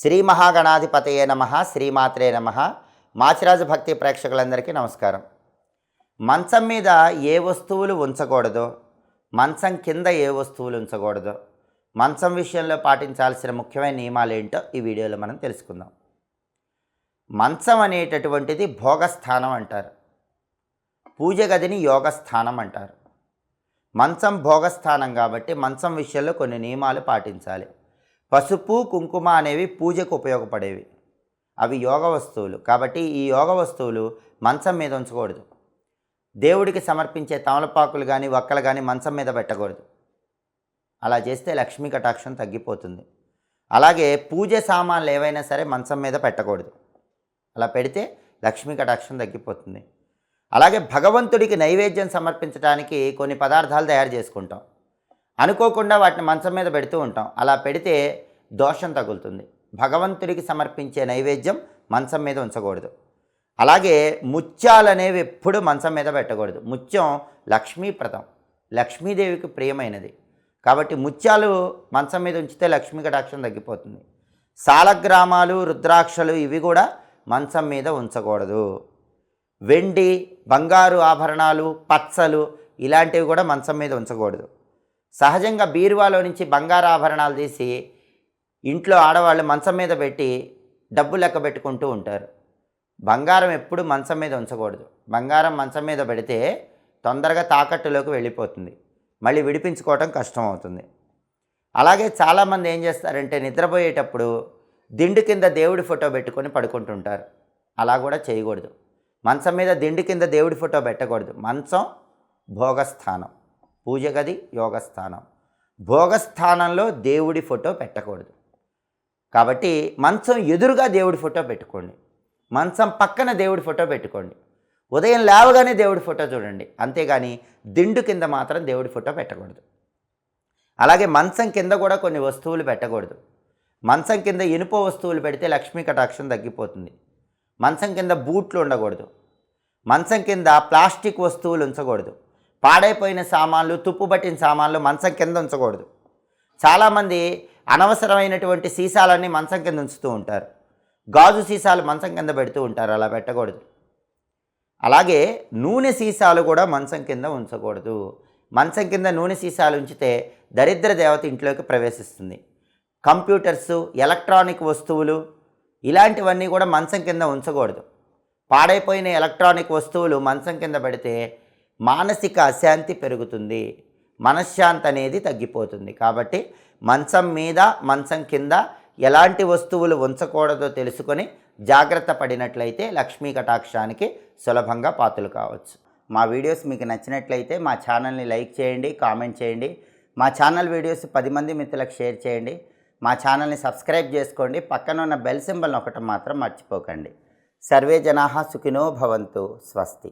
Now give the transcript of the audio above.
శ్రీ మహాగణాధిపతయే నమ శ్రీమాత్రే నమ. మాచిరాజు భక్తి ప్రేక్షకులందరికీ నమస్కారం. మంచం మీద ఏ వస్తువులు ఉంచకూడదో? మంచం కింద ఏ వస్తువులు ఉంచకూడదో? మంచం విషయంలో పాటించాల్సిన ముఖ్యమైన నియమాలు ఏంటో ఈ వీడియోలో మనం తెలుసుకుందాం. మంచం అనేటటువంటిది భోగస్థానం అంటారు. పూజ గదిని యోగస్థానం అంటారు. మంచం భోగస్థానం కాబట్టి మంచం విషయంలో కొన్ని నియమాలు పాటించాలి. పసుపు కుంకుమ అనేవి పూజకు ఉపయోగపడేవి. అవి యోగ వస్తువులు. కాబట్టి ఈ యోగ వస్తువులు మంచం మీద ఉంచకూడదు. దేవుడికి సమర్పించే తమలపాకులు కానీ వక్కలు కానీ మంచం మీద పెట్టకూడదు. అలా చేస్తే లక్ష్మీ కటాక్షం తగ్గిపోతుంది. అలాగే పూజ సామాన్లు ఏవైనా సరే మంచం మీద పెట్టకూడదు. అలా పెడితే లక్ష్మీ కటాక్షం తగ్గిపోతుంది. అలాగే భగవంతుడికి నైవేద్యం సమర్పించడానికి కొన్ని పదార్థాలు తయారు చేసుకుంటాం. అనుకోకుండా వాటిని మంచం మీద పెడుతూ ఉంటాం. అలా పెడితే దోషం తగులుతుంది. భగవంతుడికి సమర్పించే నైవేద్యం మంచం మీద ఉంచకూడదు. అలాగే ముత్యాలు అనేవి ఎప్పుడు మంచం మీద పెట్టకూడదు. ముత్యం లక్ష్మీప్రదం లక్ష్మీదేవికి ప్రియమైనది. కాబట్టి ముత్యాలు మంచం మీద ఉంచితే లక్ష్మీ కటాక్షం తగ్గిపోతుంది. సాలగ్రామాలు రుద్రాక్షలు ఇవి కూడా మంచం మీద ఉంచకూడదు. వెండి బంగారు ఆభరణాలు పచ్చలు ఇలాంటివి కూడా మంచం మీద ఉంచకూడదు. సహజంగా బీరువాలో నుంచి బంగారాభరణాలు తీసి ఇంట్లో ఆడవాళ్ళు మంచం మీద పెట్టి డబ్బు లెక్క పెట్టుకుంటూ ఉంటారు. బంగారం ఎప్పుడు మంచం మీద ఉంచకూడదు. బంగారం మంచం మీద పెడితే తొందరగా తాకట్టులోకి వెళ్ళిపోతుంది. మళ్ళీ విడిపించుకోవటం కష్టం అవుతుంది. అలాగే చాలామంది ఏం చేస్తారంటే నిద్రపోయేటప్పుడు దిండు కింద దేవుడి ఫోటో పెట్టుకొని పడుకుంటుంటారు. అలా కూడా చేయకూడదు. మంచం మీద దిండు కింద దేవుడి ఫోటో పెట్టకూడదు. మంచం భోగస్థానం. పూజ గది యోగస్థానం. భోగస్థానంలో దేవుడి ఫోటో పెట్టకూడదు. కాబట్టి మంచం ఎదురుగా దేవుడి ఫోటో పెట్టుకోండి. మంచం పక్కన దేవుడి ఫోటో పెట్టుకోండి. ఉదయం లేవగానే దేవుడి ఫోటో చూడండి. అంతేగాని దిండు కింద మాత్రం దేవుడి ఫోటో పెట్టకూడదు. అలాగే మంచం కింద కూడా కొన్ని వస్తువులు పెట్టకూడదు. మంచం కింద ఇనుప వస్తువులు పెడితే లక్ష్మీ కటాక్షం తగ్గిపోతుంది. మంచం కింద బూట్లు ఉండకూడదు. మంచం కింద ప్లాస్టిక్ వస్తువులు ఉంచకూడదు. పాడైపోయిన సామాన్లు తుప్పు పట్టిన సామాన్లు మంచం కింద ఉంచకూడదు. చాలామంది అనవసరమైనటువంటి సీసాలన్నీ మంచం కింద ఉంచుతూ ఉంటారు. గాజు సీసాలు మంచం కింద పెడుతూ ఉంటారు అలా పెట్టకూడదు. అలాగే నూనె సీసాలు కూడా మంచం కింద ఉంచకూడదు. మంచం కింద నూనె సీసాలు ఉంచితే దరిద్ర దేవత ఇంట్లోకి ప్రవేశిస్తుంది. కంప్యూటర్స్ ఎలక్ట్రానిక్ వస్తువులు ఇలాంటివన్నీ కూడా మంచం కింద ఉంచకూడదు. పాడైపోయిన ఎలక్ట్రానిక్ వస్తువులు మంచం కింద పెడితే మానసిక అశాంతి పెరుగుతుంది. మనశ్శాంతి అనేది తగ్గిపోతుంది. కాబట్టి మంచం మీద మంచం కింద ఎలాంటి వస్తువులు ఉంచకూడదో తెలుసుకొని జాగ్రత్త పడినట్లయితే లక్ష్మీ కటాక్షానికి సులభంగా పాత్రలు కావచ్చు. మా వీడియోస్ మీకు నచ్చినట్లయితే మా ఛానల్ని లైక్ చేయండి కామెంట్ చేయండి. మా ఛానల్ వీడియోస్ పది మంది మిత్రులకు షేర్ చేయండి. మా ఛానల్ని సబ్స్క్రైబ్ చేసుకోండి. పక్కన ఉన్న బెల్ సింబల్ ఒకటి మాత్రం మర్చిపోకండి. సర్వే జనా సుఖినో భవంతు. స్వస్తి.